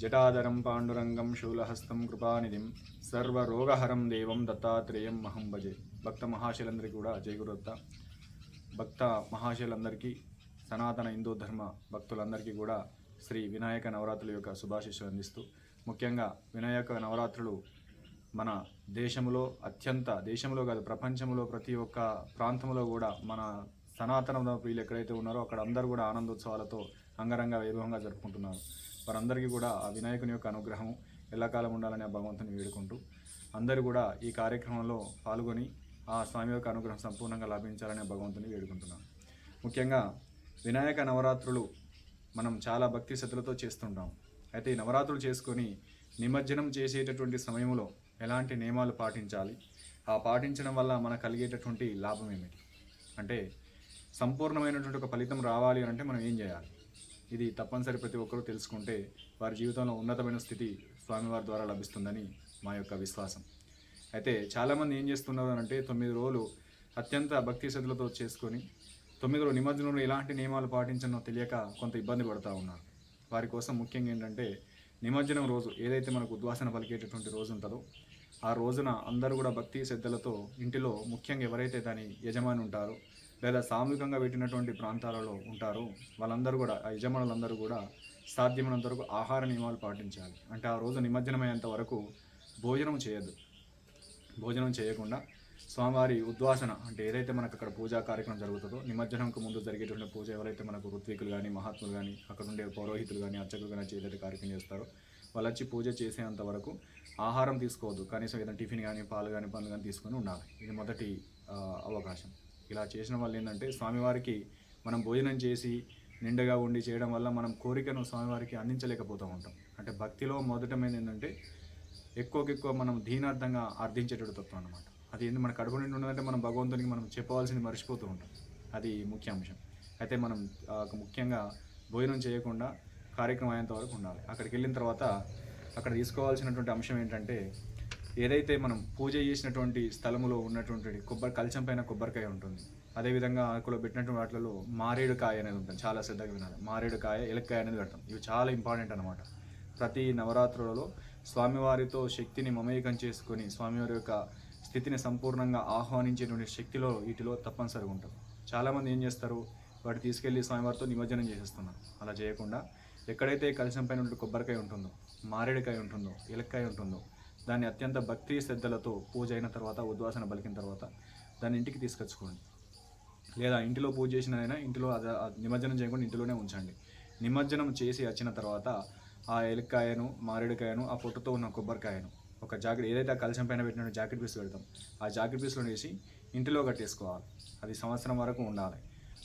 జటాధరం పాండురంగం శూలహస్తం కృపానిధిం. సర్వరోగహరం దేవం దత్తాత్రేయం మహం భజే. భక్త మహాశైలందరికీ కూడా జయగురత్త భక్త మహాశైలందరికీ సనాతన హిందూ ధర్మ భక్తులందరికీ కూడా శ్రీ వినాయక నవరాత్రుల యొక్క శుభాశిస్సులు అందిస్తూ ముఖ్యంగా వినాయక నవరాత్రులు మన దేశంలో అత్యంత దేశంలో కాదు ప్రపంచంలో ప్రతి ఒక్క ప్రాంతంలో కూడా మన సనాతన ప్రియులు ఎక్కడైతే ఉన్నారో అక్కడ అందరూ కూడా ఆనందోత్సవాలతో అంగరంగ వైభవంగా జరుపుకుంటున్నారు. వారందరికీ కూడా ఆ వినాయకుని యొక్క అనుగ్రహం ఎల్లకాలం ఉండాలని ఆ భగవంతుని వేడుకుంటూ అందరూ కూడా ఈ కార్యక్రమంలో పాల్గొని ఆ స్వామి యొక్క అనుగ్రహం సంపూర్ణంగా లభించాలని భగవంతుని వేడుకుంటున్నాను ముఖ్యంగా వినాయక నవరాత్రులు మనం చాలా భక్తి శ్రద్ధలతో చేస్తుంటాం. అయితే ఈ నవరాత్రులు చేసుకొని నిమజ్జనం చేసేటటువంటి సమయంలో ఎలాంటి నియమాలు పాటించాలి? ఆ పాటించడం వల్ల మనకు కలిగేటటువంటి లాభం ఏమిటి? అంటే సంపూర్ణమైనటువంటి ఒక ఫలితం రావాలి అని అంటే మనం ఏం చేయాలి? ఇది తప్పనిసరి ప్రతి ఒక్కరూ తెలుసుకుంటే వారి జీవితంలో ఉన్నతమైన స్థితి స్వామివారి ద్వారా లభిస్తుందని మా యొక్క విశ్వాసం. అయితే చాలామంది ఏం చేస్తున్నారు అని అంటే తొమ్మిది రోజులు అత్యంత భక్తి శ్రద్ధలతో చేసుకొని తొమ్మిది రోజులు నిమజ్జనంలో ఎలాంటి నియమాలు పాటించనో తెలియక కొంత ఇబ్బంది పడుతూ ఉన్నారు. వారి కోసం ముఖ్యంగా ఏంటంటే నిమజ్జనం రోజు ఏదైతే మనకు ఉద్వాసన పలికేటటువంటి రోజు ఉంటుందో ఆ రోజున అందరూ కూడా భక్తి శ్రద్ధలతో ఇంటిలో ముఖ్యంగా ఎవరైతే దాని యజమాని ఉంటారో లేదా సామూహికంగా పెట్టినటువంటి ప్రాంతాలలో ఉంటారో. వాళ్ళందరూ కూడా ఆ యజమానులందరూ కూడా సాధ్యమైనంత వరకు ఆహార నియమాలు పాటించాలి. అంటే ఆ రోజు నిమజ్జనమయ్యేంత వరకు భోజనం చేయదు భోజనం చేయకుండా స్వామివారి ఉద్వాసన అంటే ఏదైతే మనకు అక్కడ పూజా కార్యక్రమం జరుగుతుందో నిమజ్జనంకు ముందు జరిగేటువంటి పూజ ఎవరైతే మనకు ఋత్వికులు కానీ మహాత్ములు కానీ అక్కడ ఉండే పౌరోహితులు కానీ అర్చకులు కానీ ఏదైతే కార్యక్రమం చేస్తారో వాళ్ళు వచ్చి పూజ చేసేంత వరకు ఆహారం తీసుకోవద్దు. కనీసం ఏదైనా టిఫిన్ కానీ పాలు కానీ పండ్లు కానీ తీసుకొని ఉండాలి. ఇది మొదటి అవకాశం. ఇలా చేసిన వల్ల ఏంటంటే స్వామివారికి మనం భోజనం చేసి నిండగా ఉండి చేయడం వల్ల మనం కోరికను స్వామివారికి అందించలేకపోతూ ఉంటాం. అంటే భక్తిలో మొదటమైన ఏంటంటే ఎక్కువకి ఎక్కువ మనం దీనార్థంగా అర్థించేటట్టు తత్వం అనమాట అది ఏంది? మన కడుపు నిండి ఉన్నదంటే మనం భగవంతునికి మనం చెప్పవలసింది మర్చిపోతూ ఉంటాం. అది ముఖ్య అంశం అయితే మనం ముఖ్యంగా భోజనం చేయకుండా కార్యక్రమం అయ్యేంత వరకు ఉండాలి. అక్కడికి వెళ్ళిన తర్వాత అక్కడ తీసుకోవాల్సినటువంటి అంశం ఏంటంటే ఏదైతే మనం పూజ చేసినటువంటి స్థలములో ఉన్నటువంటి కొబ్బరి కలచం పైన కొబ్బరికాయ ఉంటుంది అదేవిధంగా అరకులో పెట్టినటువంటి వాటిలో మారేడు కాయ అనేది ఉంటుంది. చాలా శ్రద్ధగా వినాలి. మారేడు కాయ ఎలక్కాయ అనేది పెడతాం. ఇవి చాలా ఇంపార్టెంట్ అనమాట ప్రతి నవరాత్రులలో స్వామివారితో శక్తిని మమేకం చేసుకొని స్వామివారి యొక్క స్థితిని సంపూర్ణంగా ఆహ్వానించేటువంటి శక్తిలో వీటిలో తప్పనిసరిగా ఉంటుంది చాలామంది ఏం చేస్తారు? వాటి తీసుకెళ్ళి స్వామివారితో నిమజ్జనం చేసేస్తున్నారు. అలా చేయకుండా ఎక్కడైతే కలశం పైన కొబ్బరికాయ ఉంటుందో మారేడుకాయ ఉంటుందో ఎలక్కాయ ఉంటుందో దాన్ని అత్యంత భక్తి శ్రద్ధలతో పూజ అయిన తర్వాత ఉద్వాసన పలికిన తర్వాత దాన్ని ఇంటికి తీసుకొచ్చుకోండి. లేదా ఇంటిలో పూజ చేసినదైనా ఇంటిలో అది అది నిమజ్జనం చేయకుండా ఇంటిలోనే ఉంచండి. నిమజ్జనం చేసి వచ్చిన తర్వాత ఆ ఎలుక్కాయను మారేడుకాయను ఆ పొట్టుతో ఉన్న కొబ్బరికాయను ఒక జాకెట్ ఏదైతే ఆ కలశం పైన పెట్టిన జాకెట్ పీస్ పెడతాం ఆ జాకెట్ పీస్లో వేసి ఇంటిలో కట్టేసుకోవాలి. అది సంవత్సరం వరకు ఉండాలి.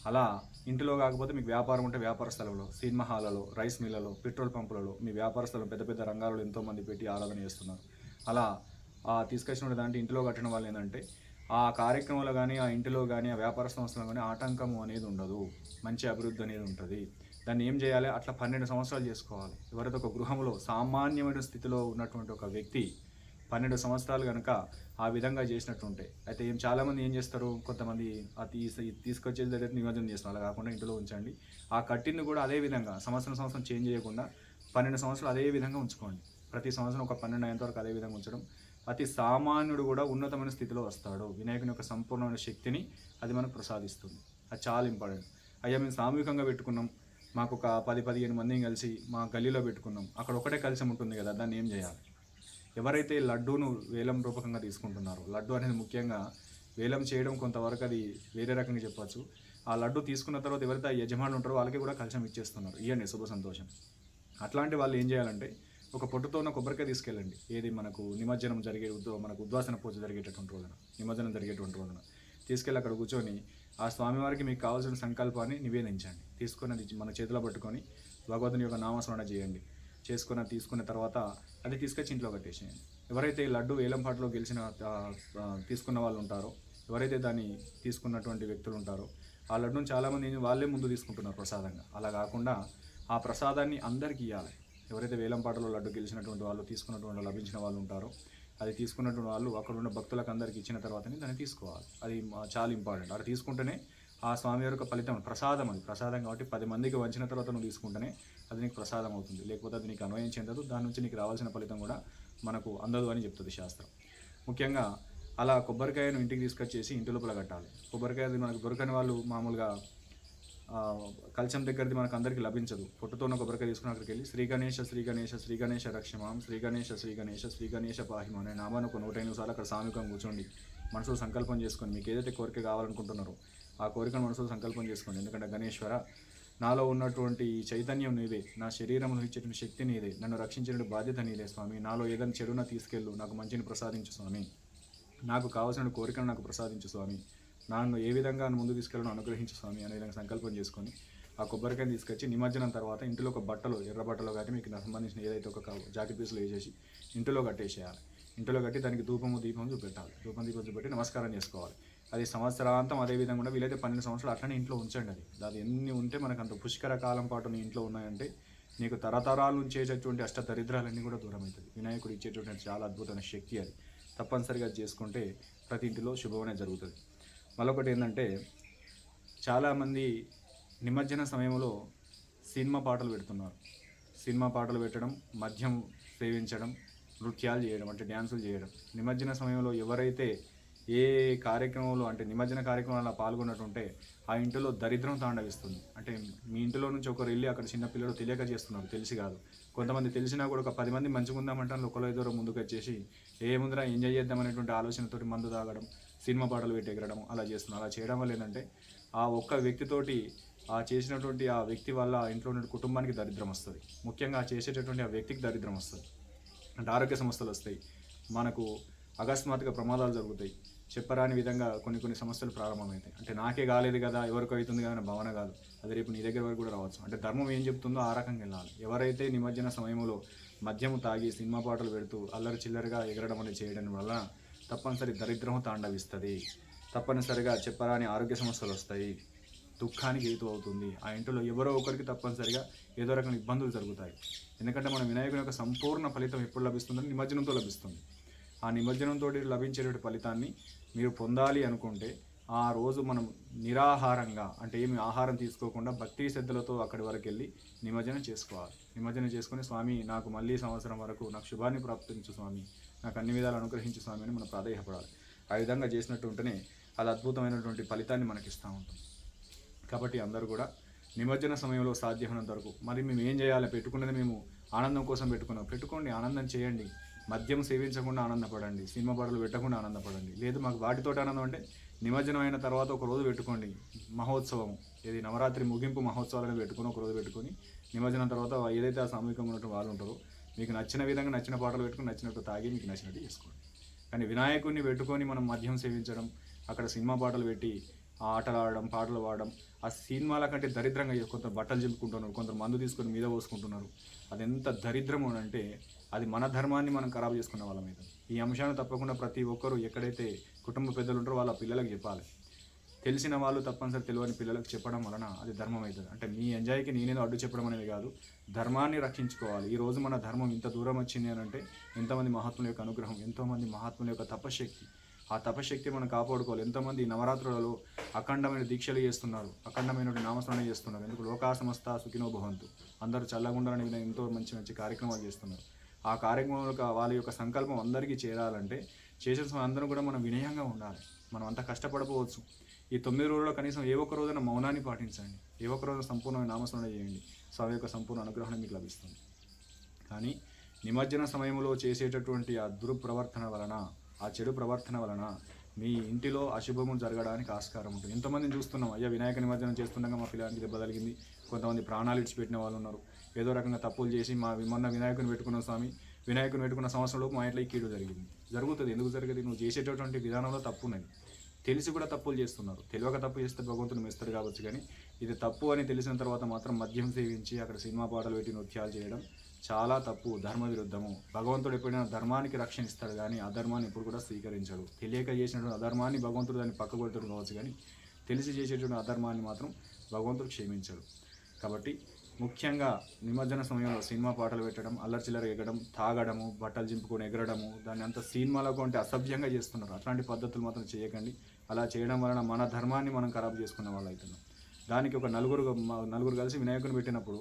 అలా ఇంటిలో కాకపోతే మీకు వ్యాపారం ఉంటే వ్యాపార స్థలంలో సినిమా హాలలో రైస్ మిల్లలో పెట్రోల్ పంపులలో మీ వ్యాపార స్థలం పెద్ద పెద్ద రంగాలలో ఎంతోమంది పెట్టి ఆరాధన చేస్తున్నారు. అలా ఆ తీసుకొచ్చిన దాంట్లో ఇంటిలో కట్టిన వాళ్ళు ఏంటంటే ఆ కార్యక్రమంలో కానీ ఆ ఇంటిలో కానీ ఆ వ్యాపార సంస్థలో కానీ ఆటంకము అనేది ఉండదు. మంచి అభివృద్ధి అనేది ఉంటుంది. దాన్ని ఏం చేయాలి? అట్లా పన్నెండు సంవత్సరాలు చేసుకోవాలి. ఎవరైతే ఒక గృహంలో సామాన్యమైన స్థితిలో ఉన్నటువంటి ఒక వ్యక్తి పన్నెండు సంవత్సరాలు కనుక ఆ విధంగా చేసినట్టుంటే అయితే ఏం చాలామంది ఏం చేస్తారు? కొంతమంది ఆ తీసి తీసుకొచ్చేది దగ్గర నిమజ్జనం చేస్తారు. అలా కాకుండా ఇంట్లో ఉంచండి. ఆ కట్టింది కూడా అదే విధంగా సంవత్సరం సంవత్సరం చేంజ్ చేయకుండా పన్నెండు సంవత్సరాలు అదే విధంగా ఉంచుకోండి. ప్రతి సంవత్సరం ఒక పన్నెండు అయ్యేంత వరకు అదే విధంగా ఉంచడం. అతి సామాన్యుడు కూడా ఉన్నతమైన స్థితిలో వస్తాడు. వినాయకుని యొక్క సంపూర్ణమైన శక్తిని అది మనకు ప్రసాదిస్తుంది. అది చాలా ఇంపార్టెంట్. అయ్యా మేము సామూహికంగా పెట్టుకున్నాం. మాకు ఒక పది పదిహేను మందిని కలిసి మా గల్లీలో పెట్టుకున్నాం. అక్కడ ఒకటే కలిసి ఉంటుంది కదా దాన్ని ఏం చేయాలి? ఎవరైతే లడ్డూను వేలం రూపకంగా తీసుకుంటున్నారో లడ్డు అనేది ముఖ్యంగా వేలం చేయడం కొంతవరకు అది వేరే రకంగా చెప్పవచ్చు ఆ లడ్డు తీసుకున్న తర్వాత ఎవరైతే యజమానులు ఉంటారో వాళ్ళకి కూడా కలశం ఇచ్చేస్తున్నారు. ఇవ్వండి శుభ సంతోషం. అట్లాంటి వాళ్ళు ఏం చేయాలంటే ఒక పొట్టుతో ఉన్న కొబ్బరికాయ తీసుకెళ్ళండి. ఏది మనకు నిమజ్జనం జరిగే మనకు ఉద్వాసన పూజ జరిగేటటువంటి రోజున నిమజ్జనం జరిగేటువంటి రోజున. తీసుకెళ్ళి అక్కడ కూర్చొని ఆ స్వామివారికి మీకు కావాల్సిన సంకల్పాన్ని నివేదించండి. తీసుకొని అది మన చేతిలో పట్టుకొని భగవద్ని యొక్క నామస్మరణ చేయండి. చేసుకున్న తీసుకున్న తర్వాత అది తీసుకొచ్చి ఇంట్లో కట్టేసేయండి. ఎవరైతే లడ్డు వేలంపాటలో గెలిచిన తీసుకున్న వాళ్ళు ఉంటారో ఎవరైతే దాన్ని తీసుకున్నటువంటి వ్యక్తులు ఉంటారో ఆ లడ్డును చాలామంది వాళ్ళే ముందు తీసుకుంటున్నారు ప్రసాదంగా. అలా కాకుండా ఆ ప్రసాదాన్ని అందరికీ ఇవ్వాలి ఎవరైతే వేలంపాటలో లడ్డు గెలిచినటువంటి వాళ్ళు తీసుకున్నటువంటి లభించిన వాళ్ళు ఉంటారో అది తీసుకున్నటువంటి వాళ్ళు అక్కడ ఉన్న భక్తులకు అందరికి ఇచ్చిన తర్వాతనే దాన్ని తీసుకోవాలి. అది మా- చాలా ఇంపార్టెంట్ అది తీసుకుంటేనే ఆ స్వామి యొక్క ఫలితం ప్రసాదం అది. ప్రసాదం కాబట్టి పది మందికి వంచిన తర్వాత నువ్వు తీసుకుంటేనే అది నీకు ప్రసాదం అవుతుంది. లేకపోతే అది నీకు అన్వయం చెందదు. దాని నుంచి నీకు రావాల్సిన ఫలితం కూడా మనకు అందదు అని చెప్తుంది శాస్త్రం. ముఖ్యంగా అలా కొబ్బరికాయను ఇంటికి తీసుకొచ్చేసి ఇంటి లోపల కట్టాలి. కొబ్బరికాయ మనకు దొరకని వాళ్ళు మామూలుగా కలశం దగ్గరది మనకు అందరికీ లభించదు. పొట్టుతోన ఉన్న కొబ్బరికాయ తీసుకుని అక్కడికి వెళ్ళి శ్రీ గణేష శ్రీ గణేష శ్రీ గణేష రక్షమాం శ్రీ గణేష శ్రీ గణేష శ్రీ గణేష పాహిమ అనే నామాన్ని ఒక నూట ఎనిమిది సార్లు అక్కడ సామూహికంగా కూర్చోండి. మనసులో సంకల్పం చేసుకొని మీకు ఏదైతే కోరిక కావాలనుకుంటున్నారో ఆ కోరికను మనసులో సంకల్పం చేసుకోండి. ఎందుకంటే గణేశ్వర నాలో ఉన్నటువంటి ఈ చైతన్యం నీదే నా శరీరంలో ఇచ్చేటువంటి శక్తి నీదే నన్ను రక్షించిన బాధ్యత నీదే స్వామి. నాలో ఏదైనా చెడున తీసుకెళ్ళు నాకు మంచిని ప్రసాదించు స్వామి. నాకు కావాల్సిన కోరికను నాకు ప్రసాదించు స్వామి. నన్ను ఏ విధంగా ముందు తీసుకెళ్ళను అనుగ్రహించు స్వామి అనే విధంగా సంకల్పం చేసుకొని ఆ కొబ్బరికాయని తీసుకొచ్చి నిమజ్జనం తర్వాత ఇంటిలో ఒక బట్టలో ఎర్ర బట్టలో కట్టి మీకు నాకు సంబంధించిన ఏదైతే ఒక జాకెట్ పీసులు వేసేసి ఇంటిలో కట్టేసేయాలి. ఇంటిలో కట్టి దానికి ధూపము దీపం చూపెట్టాలి. ధూపం దీపం చూపెట్టి నమస్కారం చేసుకోవాలి. అది సంవత్సరాంతం అదే విధంగా కూడా వీలైతే పన్నెండు సంవత్సరాలు అట్లనే ఇంట్లో ఉంచండి అది. అది ఎన్ని ఉంటే మనకు అంత పుష్కర కాలం పాటు నీ ఇంట్లో ఉన్నాయంటే నీకు తరతరాల నుంచి వచ్చేటటువంటి అష్ట దరిద్రాలన్నీ కూడా దూరం అవుతుంది వినాయకుడు ఇచ్చేటువంటి చాలా అద్భుతమైన శక్తి అది. తప్పనిసరిగా చేసుకుంటే ప్రతి ఇంటిలో శుభమనే జరుగుతుంది. మరొకటి ఏంటంటే చాలామంది నిమజ్జన సమయంలో సినిమా పాటలు పెడుతున్నారు. సినిమా పాటలు పెట్టడం మద్యం సేవించడం నృత్యాలు చేయడం అంటే డ్యాన్సులు చేయడం. నిమజ్జన సమయంలో ఎవరైతే ఏ కార్యక్రమంలో అంటే నిమజ్జన కార్యక్రమంలో పాల్గొన్నట్టుంటే ఆ ఇంటిలో దరిద్రం తాండవిస్తుంది. అంటే మీ ఇంటిలో నుంచి ఒకరు వెళ్ళి అక్కడ చిన్నపిల్లలు తెలియక చేస్తున్నారు తెలిసి కాదు. కొంతమంది తెలిసినా కూడా ఒక పది మంది మంచిగా ఉందామంటే ఒకరు ఐదో ముందుకు వచ్చేసి ఏ ముందర ఎంజాయ్ చేద్దాం అనేటువంటి ఆలోచనతోటి మందు తాగడం సినిమా పాటలు పెట్టి ఎగరడం అలా చేస్తున్నాం. అలా చేయడం వల్ల ఏంటంటే ఆ ఒక్క వ్యక్తితోటి ఆ చేసినటువంటి ఆ వ్యక్తి వల్ల ఆ ఇంట్లో ఉన్న కుటుంబానికి దరిద్రం వస్తుంది. ముఖ్యంగా ఆ చేసేటటువంటి ఆ వ్యక్తికి దరిద్రం వస్తుంది. అంటే ఆరోగ్య సమస్యలు వస్తాయి. మనకు అకస్మాత్తుగా ప్రమాదాలు జరుగుతాయి. చెప్పరాని విధంగా కొన్ని కొన్ని సమస్యలు ప్రారంభమవుతాయి. అంటే నాకే కాలేదు కదా ఎవరికి అవుతుంది కదా అనే భావన కాదు. అది రేపు నీ దగ్గర వరకు కూడా రావచ్చు. అంటే ధర్మం ఏం చెప్తుందో ఆ రకంగా వెళ్ళాలి. ఎవరైతే నిమజ్జన సమయంలో మద్యము తాగి సినిమా పాటలు పెడుతూ అల్లరి చిల్లరగా ఎగరడం అనేది చేయడం వల్ల తప్పనిసరి దరిద్రం తాండవిస్తుంది. తప్పనిసరిగా చెప్పరాని ఆరోగ్య సమస్యలు వస్తాయి. దుఃఖానికి హేతు అవుతుంది. ఆ ఇంట్లో ఎవరో ఒకరికి తప్పనిసరిగా ఏదో రకమైన ఇబ్బందులు జరుగుతాయి. ఎందుకంటే మన వినాయకుని యొక్క సంపూర్ణ ఫలితం ఎప్పుడు లభిస్తుందని నిమజ్జనంతో లభిస్తుంది. ఆ నిమజ్జనంతో లభించేటువంటి ఫలితాన్ని మీరు పొందాలి అనుకుంటే ఆ రోజు మనం నిరాహారంగా అంటే ఏమి ఆహారం తీసుకోకుండా భక్తి శ్రద్ధలతో అక్కడి వరకు వెళ్ళి నిమజ్జనం చేసుకోవాలి. నిమజ్జనం చేసుకొని స్వామి నాకు మళ్ళీ సంవత్సరం వరకు నాకు శుభాన్ని ప్రాప్తించు స్వామి. నాకు అన్ని విధాలు అనుగ్రహించు స్వామి అని మనం ప్రాధాయపడాలి. ఆ విధంగా చేసినట్టు ఉంటేనే అది అద్భుతమైనటువంటి ఫలితాన్ని మనకి ఇస్తూ ఉంటుంది. కాబట్టి అందరూ కూడా నిమజ్జన సమయంలో సాధ్యమైనంత వరకు మరి మేము ఏం చేయాలి? పెట్టుకున్నది మేము ఆనందం కోసం పెట్టుకున్నాం. పెట్టుకోండి ఆనందం చేయండి. మద్యం సేవించకుండా ఆనందపడండి. సినిమా పాటలు పెట్టకుండా ఆనందపడండి. లేదు మాకు వాటితోటి ఆనందం అంటే నిమజ్జనం అయిన తర్వాత ఒక రోజు పెట్టుకోండి. మహోత్సవం. ఇది నవరాత్రి ముగింపు మహోత్సవాలను పెట్టుకుని ఒక రోజు పెట్టుకొని నిమజ్జనం తర్వాత ఏదైతే ఆ సామూహికంగా ఉన్నటువంటి వాళ్ళు ఉంటారో మీకు నచ్చిన విధంగా నచ్చిన పాటలు పెట్టుకుని నచ్చినట్టు తాగి మీకు నచ్చినట్టు చేసుకోండి. కానీ వినాయకుడిని పెట్టుకొని మనం మద్యం సేవించడం అక్కడ సినిమా పాటలు పెట్టి ఆ ఆటలు ఆడడం పాటలు పాడడం ఆ సినిమాల కంటే దరిద్రంగా కొంత బట్టలు చెప్పుకుంటున్నారు కొందరు మందు తీసుకొని మీద పోసుకుంటున్నారు. అది ఎంత దరిద్రము అంటే అది మన ధర్మాన్ని మనం ఖరాబ్ చేసుకున్న వాళ్ళ మీద. ఈ అంశాన్ని తప్పకుండా ప్రతి ఒక్కరూ ఎక్కడైతే కుటుంబ పెద్దలు ఉంటారో వాళ్ళ పిల్లలకు చెప్పాలి. తెలిసిన వాళ్ళు తప్పనిసరి తెలియని పిల్లలకు చెప్పడం వలన అది ధర్మం అవుతుంది. అంటే మీ ఎంజాయ్కి నేనేదో అడ్డు చెప్పడం అనేది కాదు. ధర్మాన్ని రక్షించుకోవాలి. ఈ రోజు మన ధర్మం ఇంత దూరం వచ్చింది అని అంటే ఎంతమంది మహాత్ముల యొక్క అనుగ్రహం ఎంతోమంది మహాత్ముల యొక్క తపశక్తి ఆ తపశక్తి మనం కాపాడుకోవాలి. ఎంతోమంది నవరాత్రులలో అఖండమైన దీక్షలు చేస్తున్నారు. అఖండమైన నామస్మరణ చేస్తున్నారు. ఎందుకు? లోకాసమస్త సుఖినో భవంతు. అందరూ చల్లగా ఎంతో మంచి మంచి కార్యక్రమాలు చేస్తున్నారు. ఆ కార్యక్రమం వాళ్ళ యొక్క సంకల్పం అందరికీ చేరాలంటే చేసిన సమయం అందరం కూడా మనం వినయంగా ఉండాలి. మనం అంత కష్టపడపోవచ్చు. ఈ తొమ్మిది రోజుల్లో కనీసం ఏ ఒక్క రోజున మౌనాన్ని పాటించండి. ఏ ఒక్క రోజున సంపూర్ణమైన నామస్మరణ చేయండి. స్వామి యొక్క సంపూర్ణ అనుగ్రహం మీకు లభిస్తుంది. కానీ నిమజ్జన సమయంలో చేసేటటువంటి ఆ దుర్ప్రవర్తన వలన ఆ చెడు ప్రవర్తన వలన మీ ఇంటిలో అశుభము జరగడానికి ఆస్కారం ఉంటుంది. ఎంతమందిని చూస్తున్నాం. అయ్యా వినాయక నిమజ్జనం చేస్తుండగా మా పిల్లానికి దెబ్బ తగిలింది. కొంతమంది ప్రాణాలు ఇచ్చిపెట్టిన వాళ్ళు ఉన్నారు. ఏదో రకంగా తప్పులు చేసి మా మొన్న వినాయకుని పెట్టుకున్న స్వామి. వినాయకుని పెట్టుకున్న సంవత్సరంలో మా ఇంట్లో ఈ కీడు జరిగింది. జరుగుతుంది. ఎందుకు జరగదు? నువ్వు చేసేటటువంటి విధానంలో తప్పు ఉన్నది. తెలిసి కూడా తప్పులు చేస్తున్నారు. తెలియక తప్పు చేస్తే భగవంతుని మెస్తారు కావచ్చు కానీ ఇది తప్పు అని తెలిసిన తర్వాత మాత్రం మద్యం సేవించి అక్కడ సినిమా పాటలు పెట్టి నృత్యాలు చేయడం చాలా తప్పు ధర్మ విరుద్ధము భగవంతుడు ఎప్పుడైనా ధర్మానికి రక్షణ ఇస్తాడు కానీ అధర్మాన్ని ఎప్పుడు కూడా స్వీకరించడు. తెలియక చేసినటువంటి అధర్మాన్ని భగవంతుడు దాన్ని పక్కగొడుతుడు కావచ్చు కానీ తెలిసి చేసేటువంటి అధర్మాన్ని మాత్రం భగవంతుడు క్షమించడు. కాబట్టి ముఖ్యంగా నిమజ్జన సమయంలో సినిమా పాటలు పెట్టడం అల్లర్చిల్లర ఎగడం తాగడము బట్టలు చింపుకొని ఎగరడము దాన్ని అంత సినిమాలకు అంటే అసభ్యంగా చేస్తున్నారు. అట్లాంటి పద్ధతులు మాత్రం చేయకండి. అలా చేయడం వలన మన ధర్మాన్ని మనం ఖరాబ్ చేసుకున్న వాళ్ళు అవుతున్నాం దానికి ఒక నలుగురు నలుగురు కలిసి వినాయకుని పెట్టినప్పుడు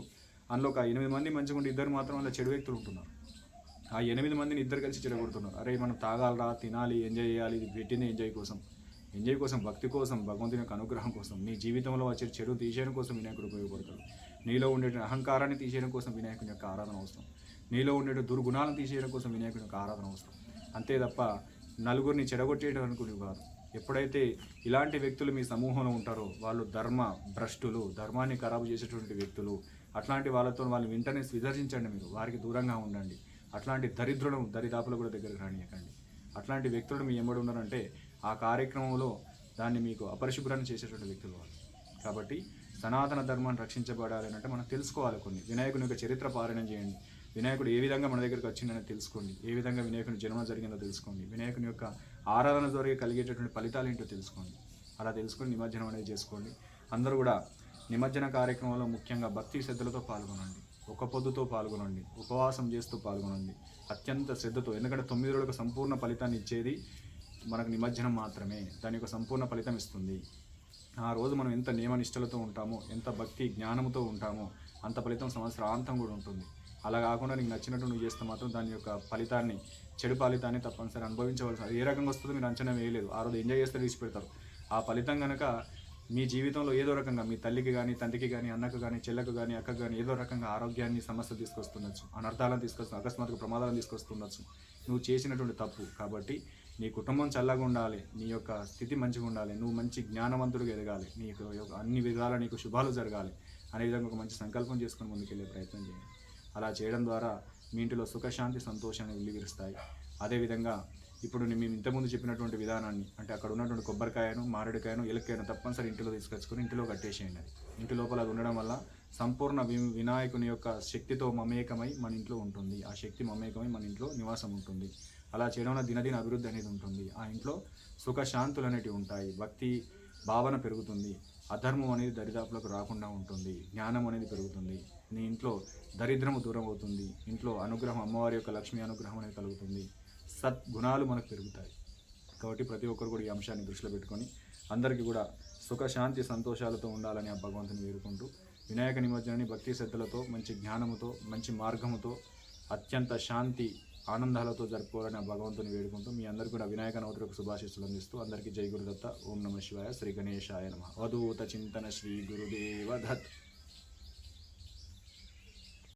అందులో ఒక ఎనిమిది మంది మంచిగా ఉంటే ఇద్దరు మాత్రం అలా చెడు వ్యక్తులు ఉంటున్నారు. ఆ ఎనిమిది మందిని ఇద్దరు కలిసి చెడగొడుతున్నారు. అరే మనం తాగాలరా తినాలి ఎంజాయ్ చేయాలి ఇది పెట్టింది ఎంజాయ్ కోసం. ఎంజాయ్ కోసం భక్తి కోసం భగవంతుని యొక్క అనుగ్రహం కోసం. నీ జీవితంలో వచ్చే చెడు తీసేయడం కోసం వినాయకుడు ఉపయోగపడతాడు. నీలో ఉండే అహంకారాన్ని తీసేయడం కోసం వినాయకుని యొక్క ఆరాధన అవసరం. నీలో ఉండే దుర్గుణాలను తీసేయడం కోసం వినాయకుని యొక్క ఆరాధన అవసరం. అంతే తప్ప నలుగురిని చెడగొట్టేయడానికి కాదు. ఎప్పుడైతే ఇలాంటి వ్యక్తులు మీ సమూహంలో ఉంటారో వాళ్ళు ధర్మ భ్రష్టులు ధర్మాన్ని ఖరాబు చేసేటువంటి వ్యక్తులు అట్లాంటి వాళ్ళతో వాళ్ళు వెంటనే విసర్జించండి మీరు. వారికి దూరంగా ఉండండి. అట్లాంటి దరిద్రులను దరిదాపులు కూడా దగ్గరకు రానియకండి. అట్లాంటి వ్యక్తులు మీ ఎంబడి ఉన్నారంటే ఆ కార్యక్రమంలో దాన్ని మీకు అపరిశుభ్రాన్ని చేసేటువంటి వ్యక్తులు వాళ్ళు కాబట్టి సనాతన ధర్మాన్ని రక్షించబడాలి అంటే మనం తెలుసుకోవాలి కొన్ని. వినాయకుని యొక్క చరిత్ర పారాయణం చేయండి. వినాయకుడు ఏ విధంగా మన దగ్గరికి వచ్చిందని తెలుసుకోండి. ఏ విధంగా వినాయకుని జన్మ జరిగిందో తెలుసుకోండి. వినాయకుని యొక్క ఆరాధన ద్వారా కలిగేటటువంటి ఫలితాలు ఏంటో తెలుసుకోండి. అలా తెలుసుకొని నిమజ్జనం అనేది చేసుకోండి. అందరూ కూడా నిమజ్జన కార్యక్రమంలో ముఖ్యంగా భక్తి శ్రద్ధలతో పాల్గొనండి. ఒక పొద్దుతో పాల్గొనండి. ఉపవాసం చేస్తూ పాల్గొనండి. అత్యంత శ్రద్ధతో ఎందుకంటే తొమ్మిది రోజులకు సంపూర్ణ ఫలితాన్ని ఇచ్చేది మనకు నిమజ్జనం మాత్రమే. దాని యొక్క సంపూర్ణ ఫలితం ఇస్తుంది. ఆ రోజు మనం ఎంత నియమనిష్టలతో ఉంటామో ఎంత భక్తి జ్ఞానంతో ఉంటామో అంత ఫలితం సంవత్సరాంతం కూడా ఉంటుంది. అలా కాకుండా నీకు నచ్చినట్టు నువ్వు చేస్తే మాత్రం దాని యొక్క ఫలితాన్ని చెడు ఫలితాన్ని తప్పనిసరి అనుభవించవలసి ఏ రకంగా వస్తుందో మీరు అంచనా వేయలేదు. ఆ రోజు ఎంజాయ్ చేస్తే తీసి పెడతారు ఆ ఫలితం కనుక మీ జీవితంలో ఏదో రకంగా మీ తల్లికి కానీ తండ్రికి కానీ అన్నకు కానీ చెల్లకు కానీ అక్కకు కానీ ఏదో రకంగా ఆరోగ్యాన్ని సమస్య తీసుకొస్తుండొచ్చు. అనర్థాలను తీసుకొస్తు అకస్మాత్తుగా ప్రమాదాలను తీసుకొస్తుండొచ్చు. నువ్వు చేసినటువంటి తప్పు. కాబట్టి నీ కుటుంబం చల్లగా ఉండాలి. నీ యొక్క స్థితి మంచిగా ఉండాలి. నువ్వు మంచి జ్ఞానవంతుడిగా ఎదగాలి. నీకు యొక్క అన్ని విధాల నీకు శుభాలు జరగాలి అనే విధంగా ఒక మంచి సంకల్పం చేసుకుని ముందుకెళ్ళే ప్రయత్నం చేయాలి అలా చేయడం ద్వారా మీ ఇంటిలో సుఖశాంతి సంతోషాన్ని వెల్లివిరుస్తాయి అదేవిధంగా ఇప్పుడు మేము ఇంతకుముందు చెప్పినటువంటి విధానాన్ని అంటే అక్కడ ఉన్నటువంటి కొబ్బరికాయను మారేడుకాయను ఎలక్కాయను తప్పనిసరి ఇంటిలో తీసుకొచ్చుకొని ఇంటిలో కట్టేసేయండి అది. ఇంటి లోపల అది ఉండడం వల్ల సంపూర్ణ వి వినాయకుని యొక్క శక్తితో మమేకమై మన ఇంట్లో ఉంటుంది. ఆ శక్తి మమేకమై మన ఇంట్లో నివాసం ఉంటుంది. అలా చేయడం వల్ల దినదిన అభివృద్ధి అనేది ఉంటుంది. ఆ ఇంట్లో సుఖశాంతులు అనేటివి ఉంటాయి. భక్తి భావన పెరుగుతుంది. అధర్మం అనేది దరిదాపులకు రాకుండా ఉంటుంది. జ్ఞానం అనేది పెరుగుతుంది. నీ ఇంట్లో దరిద్రము దూరం అవుతుంది ఇంట్లో అనుగ్రహం అమ్మవారి యొక్క లక్ష్మీ అనుగ్రహం అనేది కలుగుతుంది. సద్గుణాలు మనకు పెరుగుతాయి. కాబట్టి ప్రతి ఒక్కరు కూడా ఈ అంశాన్ని దృష్టిలో పెట్టుకొని అందరికీ కూడా సుఖ శాంతి సంతోషాలతో ఉండాలని ఆ భగవంతుని వేడుకుంటూ వినాయక నిమజ్జనాన్ని భక్తి శ్రద్ధలతో మంచి జ్ఞానముతో మంచి మార్గముతో అత్యంత శాంతి ఆనందాలతో జరుపుకోవాలని ఆ భగవంతుని వేడుకుంటూ మీ అందరికీ కూడా వినాయక నవతులకు శుభాశిస్సులు అందిస్తూ అందరికీ జై గురుదత్త. ఓం నమ శివాయ. శ్రీ గణేశాయ నమ. అవధూత చింతన శ్రీ గురుదేవ దత్.